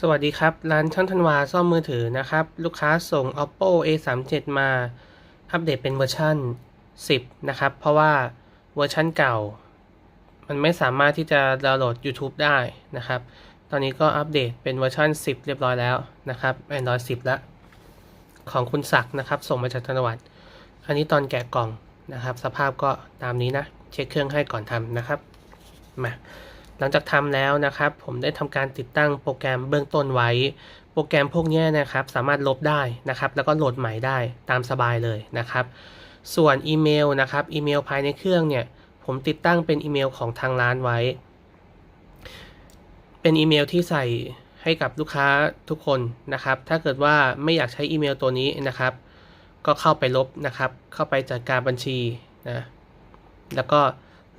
สวัสดีครับ ร้านช่างธันวาซ่อมมือถือนะครับ ลูกค้าส่ง oppo a 3 7มาอัปเดตเป็นเวอร์ชัน10 นะครับ เพราะว่าเวอร์ชันเก่า มันไม่สามารถที่จะดาวน์โหลด YouTube ได้นะครับ ตอนนี้ก็อัปเดตเป็นเวอร์ชัน10 เรียบร้อยแล้วนะครับ Android 10 แล้ว ของคุณศักด์นะครับ ส่งมาจากธนวัฒน์อันนี้ตอนแกะกล่องนะครับ สภาพก็ตามนี้นะ เช็คเครื่องให้ก่อนทำนะครับ มา หลังจากทำแล้วนะครับ ผมได้ทำการติดตั้งโปรแกรมเบื้องต้นไว้ โปรแกรมพวกนี้นะครับ สามารถลบได้นะครับ แล้วก็โหลดใหม่ได้ตามสบายเลยนะครับ ส่วนอีเมลนะครับ อีเมลภายในเครื่องเนี่ย ผมติดตั้งเป็นอีเมลของทางร้านไว้ เป็นอีเมลที่ใส่ให้กับลูกค้าทุกคนนะครับ ถ้าเกิดว่าไม่อยากใช้อีเมลตัวนี้นะครับ ก็เข้าไปลบนะครับ เข้าไปจัดการบัญชีนะ แล้วก็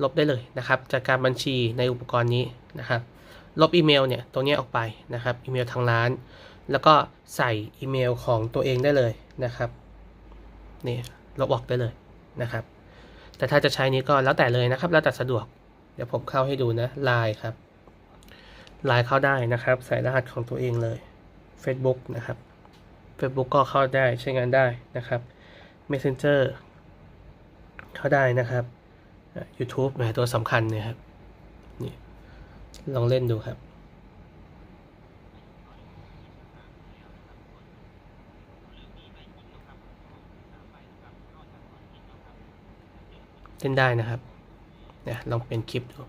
ลบได้เลยนะครับจากการบัญชีในอุปกรณ์นี้นะครับ ลบอีเมลเนี่ยตรงนี้ออกไปนะครับอีเมลทางร้าน แล้วก็ใส่อีเมลของตัวเองได้เลยนะครับนี่ลบออกได้เลยนะครับ แต่ถ้าจะใช้นี้ก็แล้วแต่เลยนะครับ แล้วแต่สะดวก เดี๋ยวผมเข้าให้ดูนะไลน์ครับไลน์เข้าได้นะครับ ใส่รหัสของตัวเองเลย Facebook นะครับ Facebook ก็เข้าได้ใช้งานได้นะครับ Messenger เข้าได้นะครับ YouTube แหมตัวสำคัญเนี่ยครับนี่ลองเล่นดูครับ เล่นได้นะครับนี่ยลองเป็นคลิปดู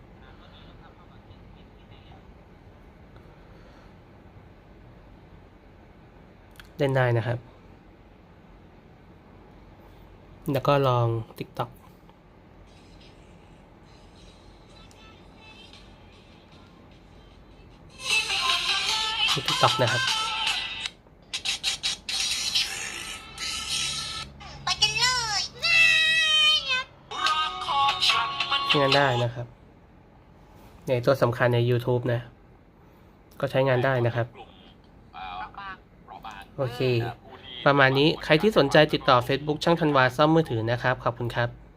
เล่นได้นะครับ แล้วก็ลอง TikTok ที่ TikTok นะครับไปกันเลยใช้งานได้นะครับ ในตัวสำคัญใน YouTube นะ ก็ใช้งานได้นะครับ โอเค ประมาณนี้ใครที่สนใจติดต่อ Facebook ช่างธันวาซ่อมมือถือนะครับ ขอบคุณครับ